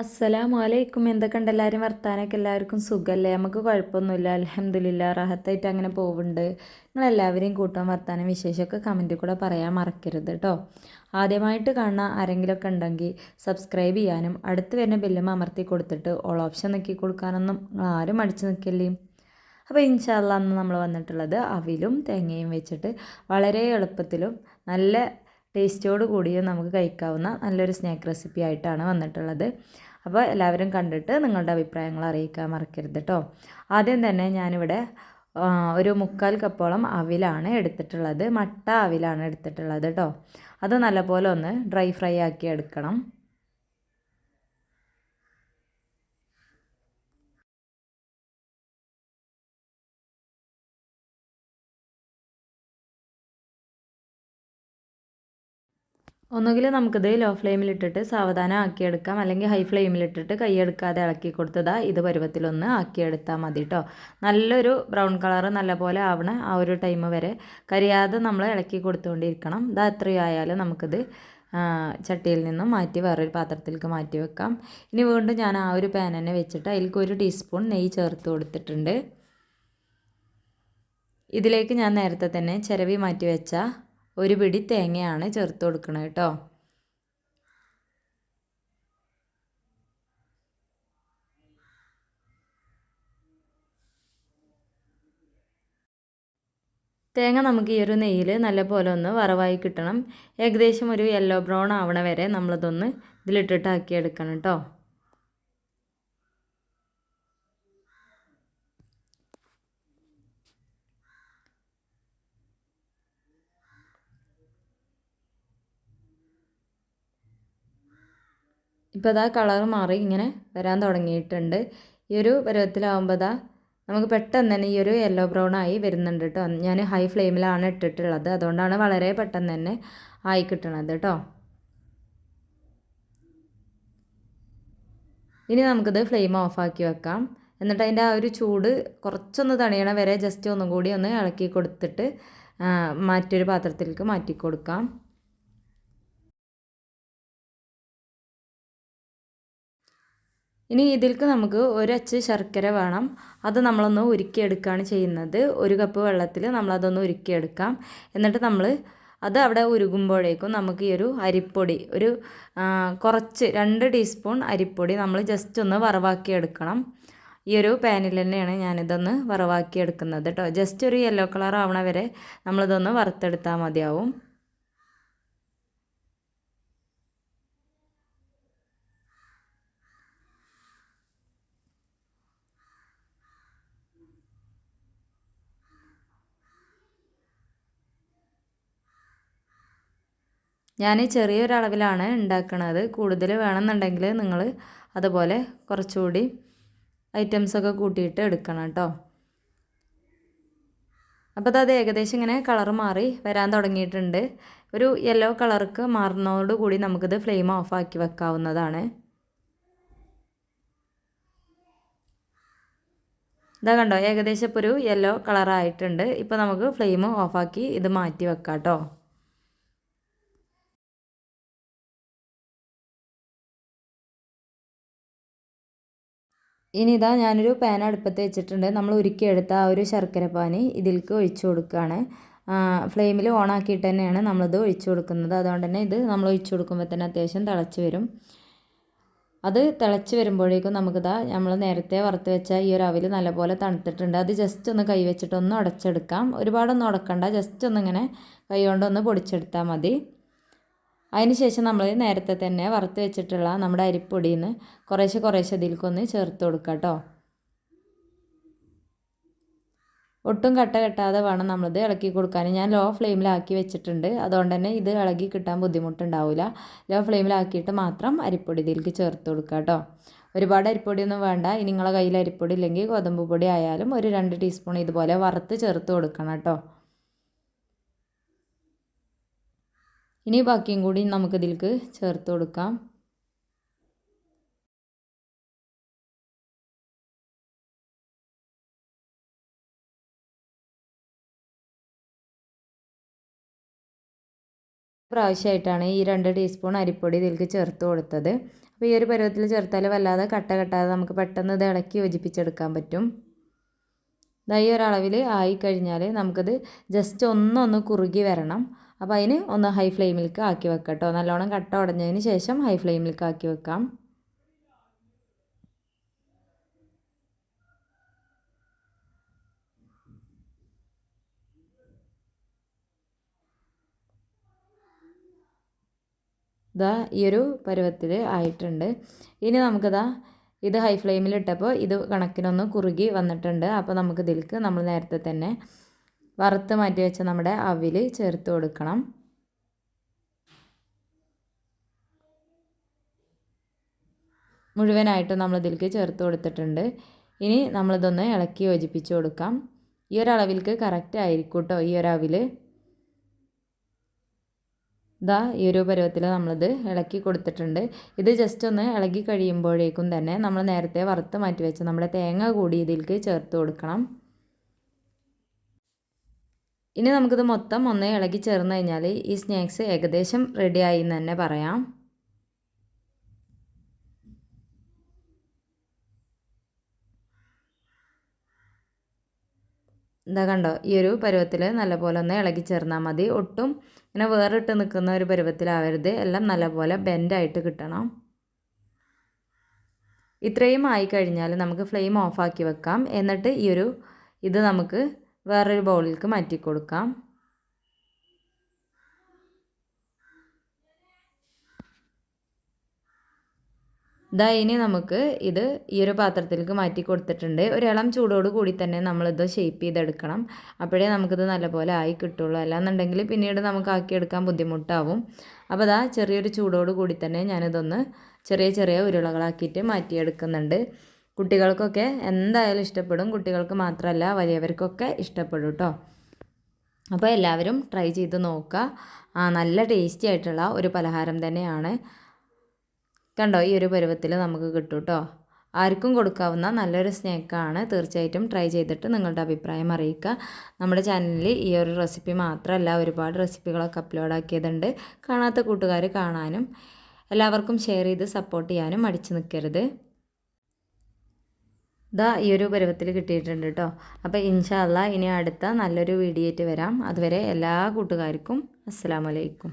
അസ്സലാമു അലൈക്കും എന്തൊക്കെയുണ്ട്? എല്ലാവരും വർത്താനൊക്കെ? എല്ലാവർക്കും സുഖമല്ലേ നമുക്ക് കുഴപ്പമൊന്നുമില്ല. അലഹമ്മദില്ല റാഹത്തായിട്ട് അങ്ങനെ പോകുന്നുണ്ട് നിങ്ങളെല്ലാവരെയും കൂട്ടാൻ വർത്താനം വിശേഷമൊക്കെ കമന്റിൽ കൂടെ പറയാൻ മറക്കരുത് കേട്ടോ ആദ്യമായിട്ട് കാണുന്ന ആരെങ്കിലുമൊക്കെ ഉണ്ടെങ്കിൽ സബ്സ്ക്രൈബ് ചെയ്യാനും അടുത്ത് വരുന്ന ബെല്ലും അമർത്തി കൊടുത്തിട്ട് ഓൾ ഓപ്ഷൻ നോക്കി കൊടുക്കാനൊന്നും നിങ്ങൾ ആരും അടിച്ചു നിൽക്കില്ലേ? അപ്പോൾ ഇൻഷാല്ല അന്ന് നമ്മൾ വന്നിട്ടുള്ളത് അവിലും തേങ്ങയും വെച്ചിട്ട് വളരെ എളുപ്പത്തിലും നല്ല ടേസ്റ്റോട് കൂടിയും നമുക്ക് കഴിക്കാവുന്ന നല്ലൊരു സ്നാക്ക് റെസിപ്പി ആയിട്ടാണ് വന്നിട്ടുള്ളത്. അപ്പോൾ എല്ലാവരും കണ്ടിട്ട് നിങ്ങളുടെ അഭിപ്രായങ്ങൾ അറിയിക്കാൻ മറക്കരുത് കേട്ടോ ആദ്യം തന്നെ ഞാനിവിടെ ഒരു മുക്കാൽ കപ്പോളം അവിലാണ് എടുത്തിട്ടുള്ളത്. മട്ട അവിലാണ് എടുത്തിട്ടുള്ളത് കേട്ടോ അത് നല്ലപോലെ ഒന്ന് ഡ്രൈ ഫ്രൈ ആക്കി എടുക്കണം. ഒന്നുകിൽ നമുക്കിത് ലോ ഫ്ലെയിമിലിട്ടിട്ട് സാവധാനം ആക്കിയെടുക്കാം. അല്ലെങ്കിൽ ഹൈ ഫ്ലെയിമിലിട്ടിട്ട് കൈയെടുക്കാതെ ഇളക്കി കൊടുത്തതാ ഇത് പരുവത്തിലൊന്ന് ആക്കിയെടുത്താൽ മതി കേട്ടോ നല്ലൊരു ബ്രൗൺ കളർ നല്ലപോലെ ആവണ ആ ഒരു ടൈം വരെ കരിയാതെ നമ്മൾ ഇളക്കി കൊടുത്തുകൊണ്ടിരിക്കണം ഇതാ എത്രയും ആയാലും നമുക്കിത് ചട്ടിയിൽ നിന്നും മാറ്റി വേറൊരു പാത്രത്തിലേക്ക് മാറ്റി വെക്കാം. ഇനി വീണ്ടും ഞാൻ ആ ഒരു പാൻ തന്നെ വെച്ചിട്ട് അതിലേക്ക് ഒരു ടീസ്പൂൺ നെയ്യ് ചേർത്ത് കൊടുത്തിട്ടുണ്ട്. ഇതിലേക്ക് ഞാൻ നേരത്തെ തന്നെ ചിരവി മാറ്റി വെച്ച ഒരു പിടി തേങ്ങയാണ് ചേർത്ത് കൊടുക്കണം കേട്ടോ. തേങ്ങ നമുക്ക് ഈ ഒരു നെയ്യിൽ നല്ലപോലെ ഒന്ന് വറവായി കിട്ടണം. ഏകദേശം ഒരു യെല്ലോ ബ്രൗൺ ആവണ വരെ നമ്മളിതൊന്ന് ഇതിലിട്ടിട്ട് ആക്കി എടുക്കണം കേട്ടോ. ഇപ്പോൾ അതാ കളർ മാറി ഇങ്ങനെ വരാൻ തുടങ്ങിയിട്ടുണ്ട്. ഈ ഒരു പരുവത്തിലാവുമ്പോൾ അതാ നമുക്ക് പെട്ടെന്ന് തന്നെ ഈ ഒരു യെല്ലോ ബ്രൗൺ ആയി വരുന്നുണ്ട് കേട്ടോ. ഞാൻ ഹൈ ഫ്ലെയിമിലാണ് ഇട്ടിട്ടുള്ളത്. അതുകൊണ്ടാണ് വളരെ പെട്ടെന്ന് തന്നെ ആയി കിട്ടണത് കേട്ടോ. ഇനി നമുക്കിത് ഫ്ലെയിം ഓഫാക്കി വെക്കാം. എന്നിട്ട് അതിന്റെ ആ ഒരു ചൂട് കുറച്ചൊന്ന് തണിയണ വരെ ജസ്റ്റ് ഒന്നും കൂടി ഒന്ന് ഇളക്കി കൊടുത്തിട്ട് മറ്റൊരു പാത്രത്തിലേക്ക് മാറ്റി കൊടുക്കാം ഇനി ഇതിലേക്ക് നമുക്ക് ഒരച്ച് ശർക്കര വേണം. അത് നമ്മളൊന്ന് ഉരുക്കിയെടുക്കുകയാണ് ചെയ്യുന്നത്. ഒരു കപ്പ് വെള്ളത്തിൽ നമ്മളതൊന്ന് ഉരുക്കിയെടുക്കാം. എന്നിട്ട് നമ്മൾ അത് അവിടെ ഉരുകുമ്പോഴേക്കും നമുക്ക് ഈ ഒരു അരിപ്പൊടി ഒരു കുറച്ച് രണ്ട് ടീസ്പൂൺ അരിപ്പൊടി നമ്മൾ ജസ്റ്റ് ഒന്ന് വറവാക്കി എടുക്കണം ഈ ഒരു പാനിൽ തന്നെയാണ് ഞാനിതൊന്ന് വറവാക്കി എടുക്കുന്നത് കേട്ടോ ജസ്റ്റ് ഒരു യെല്ലോ കളർ ആവണ വരെ നമ്മളിതൊന്ന് വറുത്തെടുത്താൽ മതിയാവും. ഞാൻ ചെറിയൊരളവിലാണ് ഉണ്ടാക്കുന്നത് കൂടുതൽ വേണമെന്നുണ്ടെങ്കിൽ നിങ്ങൾ അതുപോലെ കുറച്ചുകൂടി ഐറ്റംസൊക്കെ കൂട്ടിയിട്ട് എടുക്കണം കേട്ടോ. അപ്പോൾ അത് ഏകദേശം ഇങ്ങനെ കളർ മാറി വരാൻ തുടങ്ങിയിട്ടുണ്ട്. ഒരു യെല്ലോ കളർക്ക് മാറുന്നതോടുകൂടി നമുക്കിത് ഫ്ലെയിം ഓഫാക്കി വെക്കാവുന്നതാണ്. ഇതാ കണ്ടോ ഏകദേശം ഇപ്പോൾ ഒരു യെല്ലോ കളറായിട്ടുണ്ട്. ഇപ്പോൾ നമുക്ക് ഫ്ലെയിം ഓഫാക്കി ഇത് മാറ്റി വെക്കാം കേട്ടോ. ഇനി ഇതാ ഞാനൊരു പാൻ അടുപ്പത്ത് വെച്ചിട്ടുണ്ട്. നമ്മൾ ഉരുക്കിയെടുത്ത ആ ഒരു ശർക്കര പാനി ഇതിലേക്ക് ഒഴിച്ചു കൊടുക്കുകയാണ്. ഫ്ലെയിമിൽ ഓൺ ആക്കിയിട്ട് തന്നെയാണ് നമ്മളിത് ഒഴിച്ചു കൊടുക്കുന്നത്. അതുകൊണ്ട് തന്നെ ഇത് നമ്മൾ ഒഴിച്ചു കൊടുക്കുമ്പോൾ തന്നെ അത്യാവശ്യം തിളച്ച് വരും. അത് തിളച്ച് വരുമ്പോഴേക്കും നമുക്കിതാ നമ്മൾ നേരത്തെ വറുത്ത് വെച്ച ഈ ഒരു അവിൽ നല്ലപോലെ തണുത്തിട്ടുണ്ട്. അത് ജസ്റ്റ് ഒന്ന് കൈ വെച്ചിട്ട് ഒന്ന് ഉടച്ചെടുക്കാം. ഒരുപാടൊന്നും ഉടക്കണ്ട. ജസ്റ്റ് ഒന്നിങ്ങനെ കൈ കൊണ്ടൊന്ന് പൊടിച്ചെടുത്താൽ മതി. അതിനുശേഷം നമ്മൾ നേരത്തെ തന്നെ വറുത്ത് വെച്ചിട്ടുള്ള നമ്മുടെ അരിപ്പൊടിയിൽ നിന്ന് കുറേശ്ശെ കുറേശ്ശെ ഇതിൽക്കൊന്ന് ചേർത്ത് കൊടുക്കുക കേട്ടോ ഒട്ടും കട്ട കെട്ടാതെ വേണം നമ്മളിത് ഇളക്കി കൊടുക്കാൻ. ഞാൻ ലോ ഫ്ലെയിമിലാക്കി വെച്ചിട്ടുണ്ട്. അതുകൊണ്ട് തന്നെ ഇത് ഇളകി കിട്ടാൻ ബുദ്ധിമുട്ടുണ്ടാവില്ല ലോ ഫ്ലെയിമിലാക്കിയിട്ട് മാത്രം അരിപ്പൊടി ഇതിലേക്ക് ചേർത്ത് കൊടുക്കുക കേട്ടോ ഒരുപാട് അരിപ്പൊടിയൊന്നും വേണ്ട. ഇനി നിങ്ങളെ കയ്യിൽ അരിപ്പൊടി ഇല്ലെങ്കിൽ ഗോതമ്പ് പൊടി ആയാലും ഒരു രണ്ട് ടീസ്പൂൺ ഇതുപോലെ വറുത്ത് ചേർത്ത് കൊടുക്കണം കേട്ടോ ഇനി ബാക്കിയും കൂടി നമുക്കിതിലേക്ക് ചേർത്ത് കൊടുക്കാം. പ്രാവശ്യമായിട്ടാണ് ഈ രണ്ട് ടീസ്പൂൺ അരിപ്പൊടി ഇതിലേക്ക് ചേർത്ത് കൊടുത്തത്. അപ്പോൾ ഈ ഒരു പരുവത്തിൽ ചേർത്താൽ വല്ലാതെ കട്ട കെട്ടാതെ നമുക്ക് പെട്ടെന്ന് ഇത് ഇളക്കി യോജിപ്പിച്ചെടുക്കാൻ പറ്റും. ഇതായി ഒരളവിൽ ആയിക്കഴിഞ്ഞാൽ നമുക്കത് ജസ്റ്റ് ഒന്നൊന്ന് കുറുകി വരണം. അപ്പോൾ അതിന് ഒന്ന് ഹൈ ഫ്ലെയിമിലേക്ക് ആക്കി വെക്കാം കേട്ടോ നല്ലോണം കട്ട ഉടഞ്ഞതിന് ശേഷം ഹൈ ഫ്ലെയിമിലേക്ക് ആക്കി വെക്കാം. ഇതാ ഈ ഒരു പരുവത്തിൽ ആയിട്ടുണ്ട്. ഇനി നമുക്കിതാ ഇത് ഹൈ ഫ്ലെയിമിൽ ഇട്ടപ്പോൾ ഇത് കണക്കിനൊന്ന് കുറുകി വന്നിട്ടുണ്ട്. അപ്പോൾ നമുക്ക് ഇതിൽക്ക് നമ്മൾ നേരത്തെ തന്നെ വറുത്ത് മാറ്റി വെച്ച നമ്മുടെ അവിൽ ചേർത്ത് കൊടുക്കണം. മുഴുവനായിട്ടും നമ്മളിതിലേക്ക് ചേർത്ത് കൊടുത്തിട്ടുണ്ട്. ഇനി നമ്മളിതൊന്ന് ഇളക്കി യോജിപ്പിച്ച് കൊടുക്കാം. ഈ ഒരു അളവിലേക്ക് കറക്റ്റ് ആയിരിക്കും കേട്ടോ ഈ ഒരു അവിൽ ഇതാ ഈ ഒരു പരുവത്തിൽ നമ്മളിത് ഇളക്കി കൊടുത്തിട്ടുണ്ട്. ഇത് ജസ്റ്റ് ഒന്ന് ഇളകി കഴിയുമ്പോഴേക്കും തന്നെ നമ്മൾ നേരത്തെ വറുത്ത് മാറ്റി വെച്ച നമ്മുടെ തേങ്ങ കൂടി ഇതിലേക്ക് ചേർത്ത് കൊടുക്കണം. ഇനി നമുക്കിത് മൊത്തം ഒന്നേ ഇളകി ചേർന്ന് കഴിഞ്ഞാൽ ഈ സ്നാക്സ് ഏകദേശം റെഡിയായി എന്ന് തന്നെ പറയാം. എന്താ കണ്ടോ ഈ ഒരു പരുവത്തിൽ നല്ലപോലെ ഒന്ന് ഇളകി ചേർന്നാൽ മതി. ഒട്ടും ഇങ്ങനെ വേറിട്ട് നിൽക്കുന്ന ഒരു പരുവത്തിലാവരുത്. എല്ലാം നല്ലപോലെ ബെൻഡായിട്ട് കിട്ടണം. ഇത്രയും ആയി കഴിഞ്ഞാൽ നമുക്ക് ഫ്ലെയിം ഓഫാക്കി വെക്കാം. എന്നിട്ട് ഈ ഒരു ഇത് നമുക്ക് വേറൊരു ബൗളിലേക്ക് മാറ്റി കൊടുക്കാം. ഇതാ ഇനി നമുക്ക് ഇത് ഈ ഒരു പാത്രത്തിലേക്ക് മാറ്റി കൊടുത്തിട്ടുണ്ട്. ഒരു ചൂടോട് കൂടി തന്നെ നമ്മളിത് ഷേപ്പ് ചെയ്തെടുക്കണം. അപ്പോഴേ നമുക്കിത് നല്ലപോലെ ആയി കിട്ടുള്ളൂ. അല്ലാന്നുണ്ടെങ്കിൽ പിന്നീട് നമുക്ക് ആക്കിയെടുക്കാൻ ബുദ്ധിമുട്ടാവും. അപ്പോൾ അതാ ചെറിയൊരു ചൂടോട് കൂടി തന്നെ ഞാനിതൊന്ന് ചെറിയ ചെറിയ ഉരുളകളാക്കിയിട്ട് മാറ്റിയെടുക്കുന്നുണ്ട്. കുട്ടികൾക്കൊക്കെ എന്തായാലും ഇഷ്ടപ്പെടും. കുട്ടികൾക്ക് മാത്രമല്ല വലിയവർക്കൊക്കെ ഇഷ്ടപ്പെടും കേട്ടോ അപ്പോൾ എല്ലാവരും ട്രൈ ചെയ്ത് നോക്കുക. നല്ല ടേസ്റ്റി ആയിട്ടുള്ള ഒരു പലഹാരം തന്നെയാണ്. കണ്ടോ ഈ ഒരു പരുവത്തിൽ നമുക്ക് കിട്ടും കേട്ടോ ആർക്കും കൊടുക്കാവുന്ന നല്ലൊരു സ്നേക്കാണ് തീർച്ചയായിട്ടും ട്രൈ ചെയ്തിട്ട് നിങ്ങളുടെ അഭിപ്രായം അറിയിക്കുക. നമ്മുടെ ചാനലിൽ ഈ ഒരു റെസിപ്പി മാത്രമല്ല ഒരുപാട് റെസിപ്പികളൊക്കെ അപ്ലോഡ് ആക്കിയതുണ്ട്. കാണാത്ത കൂട്ടുകാർ കാണാനും എല്ലാവർക്കും ഷെയർ ചെയ്ത് സപ്പോർട്ട് ചെയ്യാനും മടിച്ചു നിൽക്കരുത് ഇതാ ഈ ഒരു പരുവത്തിൽ കിട്ടിയിട്ടുണ്ട് കേട്ടോ അപ്പോൾ ഇൻഷാല്ല ഇനി അടുത്ത നല്ലൊരു വീഡിയോ ആയിട്ട് വരാം. അതുവരെ എല്ലാ കൂട്ടുകാർക്കും അസ്സാം വലൈക്കും